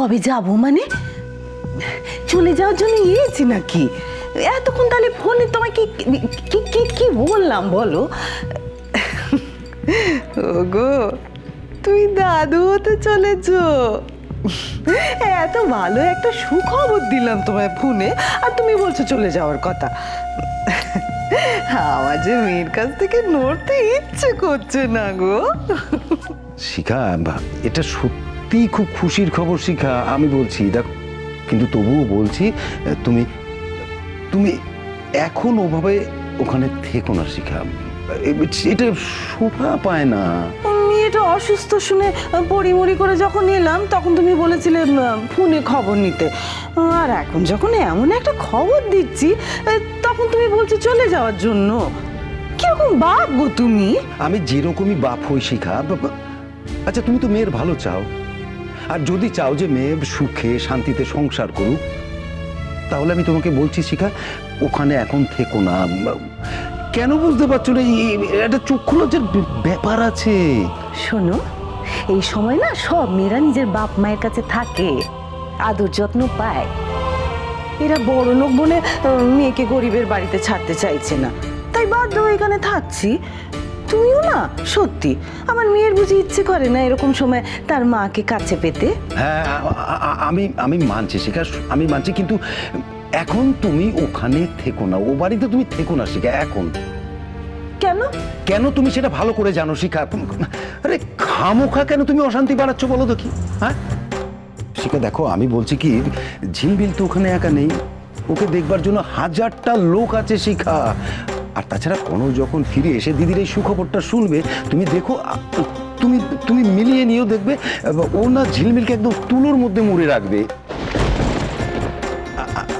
কবে যাব মানে? চলে যাওয়ার জন্য গিয়েছি নাকি? এতক্ষণ তাহলে ফোনে তোমায় কি কি কি বললাম বলো? ওগো তুই দাদু হতে চলেছ। এত ভালো একটা সুখবর দিলাম তোমায় ফোনে, আর তুমি বলছো চলে যাওয়ার কথা। আমার যে মেয়ের কাছ থেকে নড়তে ইচ্ছে করছে না গো। শিখা এটা সত্যি খুব খুশির খবর শিখা আমি বলছি। দেখ কিন্তু তবুও বলছি তুমি তুমি এখন ওভাবে ওখানে থেকো না শিখা। এটা শোভা পায় না। মেয়েটা অসুস্থ শুনে পরিমরি করে যখন এলাম তখন তুমি বলেছিলে ফোনে খবর নিতে। আর এখন যখন এমন একটা খবর দিচ্ছি তখন তুমি বলছো চলে যাওয়ার জন্য। কীরকম বাপ গো তুমি? আমি যেরকমই বাপ হই শিখা আচ্ছা তুমি তো মেয়ের ভালো চাও। আর যদি চাও যে মেয়ে সুখে, শান্তিতে সংসার করুক, তাহলে আমি তোমাকে বলছি, শিখা, ওখানে এখন থেকো না। কেন বুঝতে পারছ না? একটা চক্ষু লজ্জার ব্য- ব্যাপার আছে। শোনো, এই সময় না সব মেয়েরা নিজের বাপ মায়ের কাছে থাকে, আদর যত্ন পায়। এরা বড় লোক বলে মেয়েকে গরিবের বাড়িতে ছাড়তে চাইছে না। তাই বাধ্য এখানে থাকছি। তুমিও না? সত্যি? আমার মেয়ের বুঝি ইচ্ছে করে না এরকম সময় তার মাকে কাছে পেতে? হ্যাঁ আ- আ- আমি আমি মানছি শিখা আমি মানছি কিন্তু এখন তুমি ওখানে থেকো না। ও বাড়িতে তুমি থেকো না শিখা এখন। কেন? কেন তুমি সেটা ভালো করে জানো শিখা? আরে খামোখা কেন তুমি অশান্তি বাড়াচ্ছ বলো তো কি হ্যাঁ? শিখা দেখো আমি বলছি কি ঝিলবিল তো ওখানে একা নেই। ওকে দেখবার জন্য হাজারটা লোক আছে শিখা। আর তাছাড়া কোনো যখন ফিরে এসে দিদির এই সুখবরটা শুনবে তুমি দেখো তুমি তুমি মিলিয়ে নিয়েও দেখবে ও না ঝিলমিলকে একদম তুলোর মধ্যে মুড়ে রাখবে।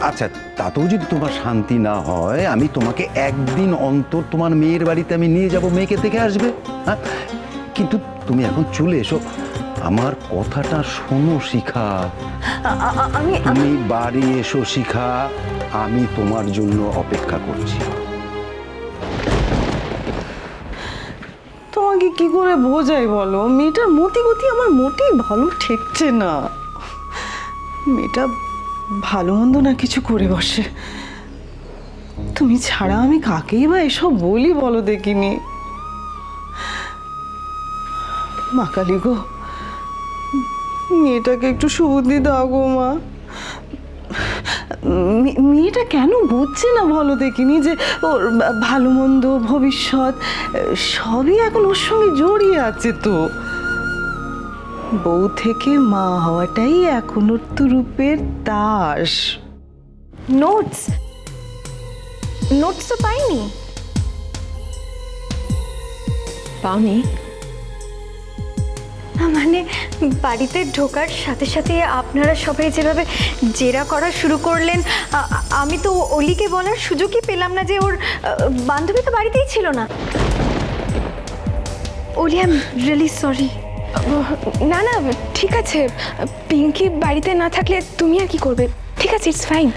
আচ্ছা তাতেও যদি তোমার শান্তি না হয় আমি তোমাকে একদিন অন্তর তোমার মেয়ের বাড়িতে আমি নিয়ে যাব মেয়েকে দেখে আসবে হ্যাঁ? কিন্তু তুমি এখন চলে এসো আমার কথাটা শোনো শিখা। আমি বাড়ি এসো শিখা আমি তোমার জন্য অপেক্ষা করছি। কি করে বোঝাই বলো? মেয়েটার মতি গতি আমার মোটেই ভালো ঠেকছে না। মেয়েটা ভালো মন্দ না কিছু করে বসে। তুমি ছাড়া আমি কাকেই বা এসব বলি বলো দেখিনি। মা কালী গো, মেয়েটাকে একটু সুবুদ্ধি দাও গো মা। মে- মেয়েটা কেন বুঝছে না বলো দেখিনি যে ওর ভালো মন্দ ভবিষ্যৎ সবই এখন ওর সঙ্গে জড়িয়ে আছে তো। বউ থেকে মা হওয়াটাই এখন ওর তুরুপের তাস নোটস নোটস তো পাইনি? পাওনি। না, মানে বাড়িতে ঢোকার সাথে সাথে আপনারা সবাই যেভাবে জেরা করা শুরু করলেন আ- আমি তো অলিকে বলার সুযোগই পেলাম না যে ওর আ, বান্ধবী তো বাড়িতেই ছিল না। অলি আই এম রিয়েলি সরি। না না ঠিক আছে। পিঙ্কি বাড়িতে না থাকলে তুমি আর কি করবে? ঠিক আছে ইটস ফাইন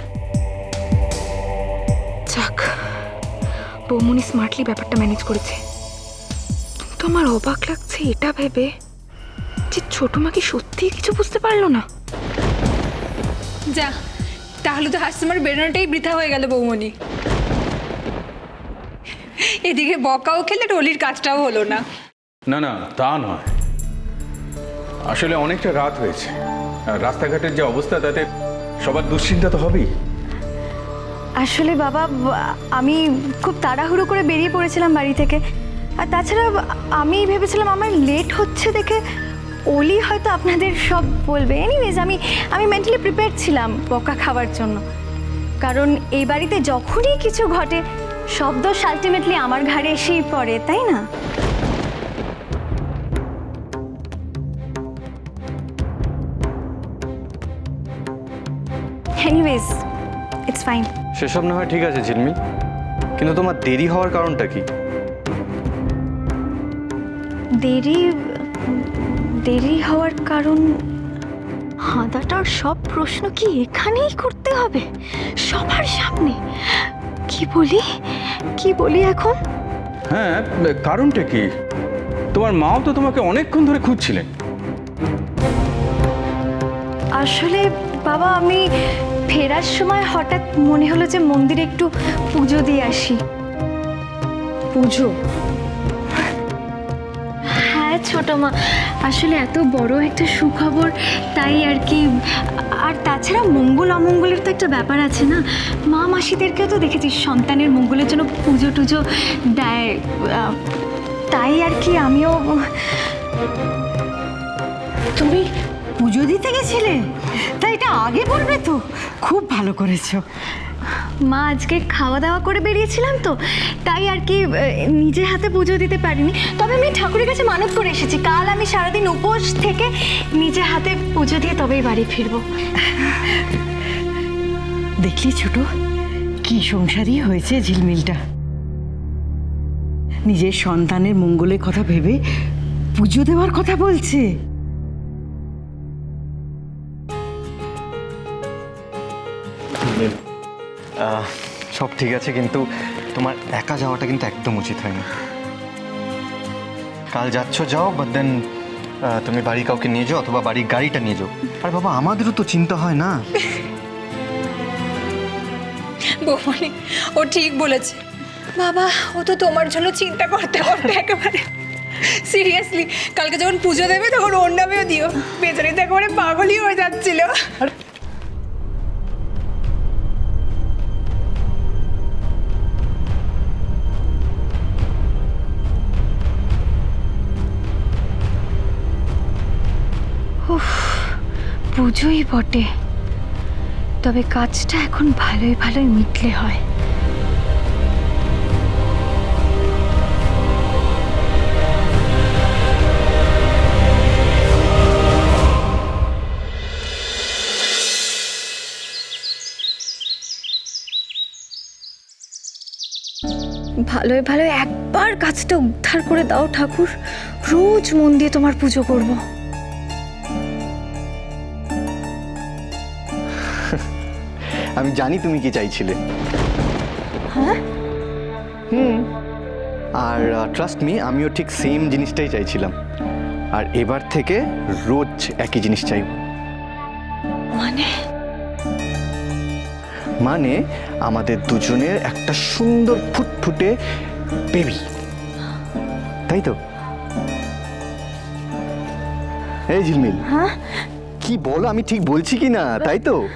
যাক বৌমনি স্মার্টলি ব্যাপারটা ম্যানেজ করেছে। কিন্তু আমার অবাক লাগছে এটা ভেবে। যে ছোট মা কি সত্যিই কিছু বুঝতে পারল না? যা তাহলে তো হাসিমার বেরোনোটাই বৃথা হয়ে গেল বৌমনি এদিকে বকাও খেলে টলির কাজটাও হলো না। না না তা নয়। আসলে অনেকটা রাত হয়েছে। আর রাস্তাঘাটের যে অবস্থা তাতে সবার দুশ্চিন্তা তো হবেই। আসলে বাবা আমি খুব তাড়াহুড়ো করে বেরিয়ে পড়েছিলাম বাড়ি থেকে। আর তাছাড়া আমি ভেবেছিলাম আমার লেট হচ্ছে দেখে ওলি হয়তো আপনাদের সব বলবে। এনিওয়েজ আমি আমি মেন্টালি প্রিপেয়ার ছিলাম বকা খাওয়ার জন্য। কারণ এই বাড়িতে যখনই কিছু ঘটে সব দোষ আলটিমেটলি আমার ঘাড়ে এসেই পড়ে তাই না? এনিওয়েজ ইটস ফাইন সেসব না হয় ঠিক আছে ঝিলমিল। কিন্তু তোমার দেরি হওয়ার কারণটা কি? দেরি দেরি হওয়ার কারণ হাঁদাটার সব প্রশ্ন কি এখানেই করতে হবে? সবার সামনে? কি বলি? কি বলি এখন? হ্যাঁ কারণটা কি? তোমার মাও তো তোমাকে অনেকক্ষণ ধরে খুঁজছিলেন আসলে বাবা আমি ফেরার সময় হঠাৎ মনে হলো যে মন্দিরে একটু পুজো দিয়ে আসি। পুজো? ছোট মা, আসলে এত বড় একটা সুখবর, তাই আর কি। আর তাছাড়া মঙ্গল, অমঙ্গলের তো একটা ব্যাপার আছে না? মা মাসিদেরকেও তো দেখেছি, সন্তানের মঙ্গলের জন্য পুজো টুজো দেয়। তাই আর কি আমিও তুমি পুজো দিতে গেছিলে? তা এটা আগে বলবে তো। খুব ভালো করেছ। মা আজকে খাওয়া দাওয়া করে বেরিয়েছিলাম তো, তাই আর কি নিজে হাতে পুজো দিতে পারিনি। তবে আমি ঠাকুরের কাছে মানত করে এসেছি। কাল আমি সারাদিন উপোস থেকে নিজে হাতে পুজো দিয়ে তবেই বাড়ি ফিরবো। দেখলি ছোট, কি সংসারই হয়েছে ঝিলমিলটা। নিজের সন্তানের মঙ্গলের কথা ভেবে পুজো দেওয়ার কথা বলছে। সব ঠিক আছে কিন্তু তোমার একা যাওয়াটা কিন্তু একদম উচিত হয়নি। কাল যাচ্ছ যাও বাট দেন তুমি বাড়ি কাউকে নিয়ে যাও অথবা বাড়ির গাড়িটা নিয়ে যাও। আর বাবা আমাদেরও তো চিন্তা হয় না। বৌমনি ও ঠিক বলেছে। বাবা ও তো তোমার জন্য চিন্তা করতে করতে একেবারে সিরিয়াসলি কালকে যখন পুজো দেবে তখন ওর নামেও দিও। বেচারি তো একেবারে পাগলই হয়ে যাচ্ছিল। পুজোই বটে। তবে কাজটা এখন ভালোই ভালোই মিটলে হয়। ভালোই ভালো একবার কাজটা উদ্ধার করে দাও ঠাকুর। রোজ মন দিয়ে তোমার পুজো করব। আমি জানি তুমি কি চাইছিলে। হুম। আর ট্রাস্ট মি আমিও ঠিক সেম জিনিসটাই চাইছিলাম। আর এবার থেকে রোজ একই জিনিস চাইব। মানে? মানে আমাদের দুজনের একটা সুন্দর ফুটফুটে বেবি তাই তো? এই ঝিলমিল। হ্যাঁ? কি বলো আমি ঠিক বলছি কি না তাই তো?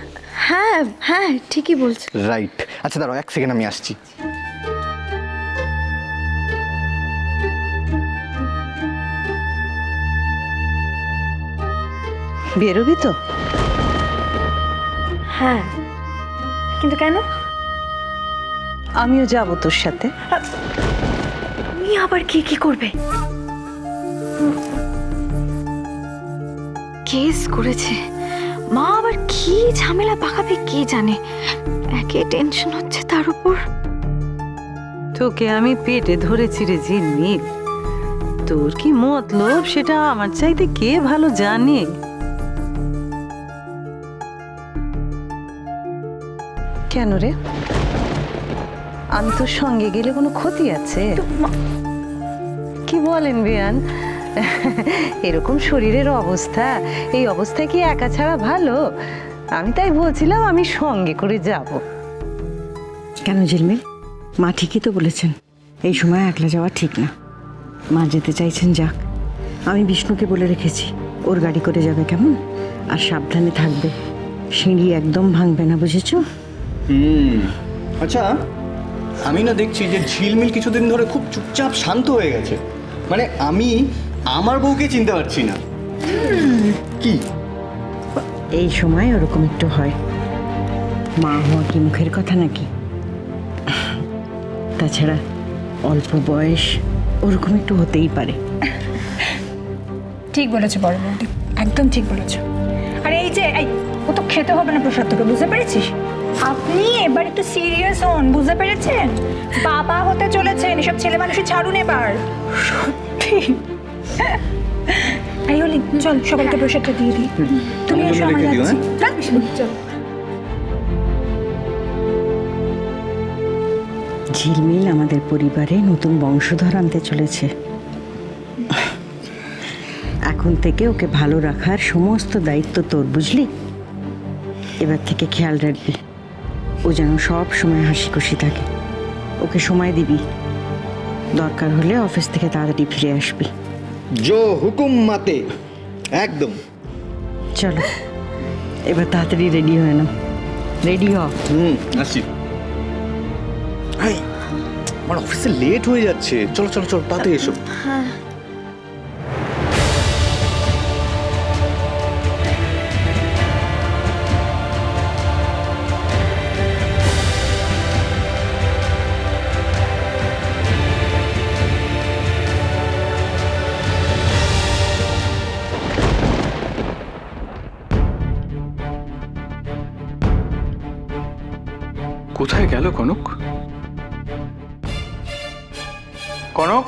হ্যাঁ হ্যাঁ ঠিকই বলছো। রাইট আচ্ছা দাঁড়াও এক সেকেন্ড আমি আসছি। বেরোবি তো? হ্যাঁ। কিন্তু কেন? আমিও যাব তোর সাথে। তুমি আবার কি কি করবে? কেস করেছে। মা আবার কি ঝামেলা পাকাবে কে জানে? একে টেনশন হচ্ছে তার উপর। তোকে আমি পেটে ধরেছি রে ঝিলমিল তোর কি মতলব সেটা আমার চাইতে কে ভালো জানে? কেন রে? আমি তোর সঙ্গে গেলে কোনো ক্ষতি আছে? কি বলেন বিয়ান? এরকম শরীরের অবস্থা। এই অবস্থায় কি একা ছাড়া ভালো? আমি তাই বলছিলাম আমি সঙ্গে করে যাব। কেন ঝিলমিল? মা ঠিকই তো বলেছেন এই সময় একলা যাওয়া ঠিক না। মা যেতে চাইছেন যাক। আমি বিষ্ণুকে বলে রেখেছি ওর গাড়ি করে যাবে কেমন? আর সাবধানে থাকবে। সিঁড়ি একদম ভাঙবে না বুঝেছ? হুম আচ্ছা আমি না দেখছি যে ঝিলমিল কিছুদিন ধরে খুব চুপচাপ শান্ত হয়ে গেছে। মানে আমি আমার বউকে চিনতে পারছি না। কি? এই সময় ওরকম একটু হয়। মা হওয়া কি মুখের কথা নাকি? তাছাড়া অল্প বয়স ওরকম একটু হতেই পারে। ঠিক বলেছ বড় বৌদি একদম ঠিক বলেছ। আর এই যে এই ও তো খেতে হবে না প্রসাদ তোকে বুঝতে পেরেছিস? আপনি এবার একটু সিরিয়াস হন বুঝতে পেরেছেন? বাবা হতে চলেছেন এসব ছেলে মানুষই ছাড়ুন এবার সত্যি? এই হলি চল সবাইকে প্রসাদটা দিয়ে দিই। তুমি এসো আমার যাচ্ছি চল। ঝিলমিল আমাদের পরিবারে নতুন বংশধর আনতে চলেছে। এখন থেকে ওকে ভালো রাখার সমস্ত দায়িত্ব তোর বুঝলি? এবার থেকে খেয়াল রাখবি ও যেন সব সময় হাসি খুশি থাকে। ওকে সময় দিবি দরকার হলে অফিস থেকে তাড়াতাড়ি ফিরে আসবি। জো হুকুম মাতে একদম চলো এবার তাড়াতাড়ি রেডি হয়ে নাও রেডি হ হুম আসি আমার অফিসে লেট হয়ে যাচ্ছে চলো চলো চলো তাতে এসো কোথায় গেল কনক? কনক?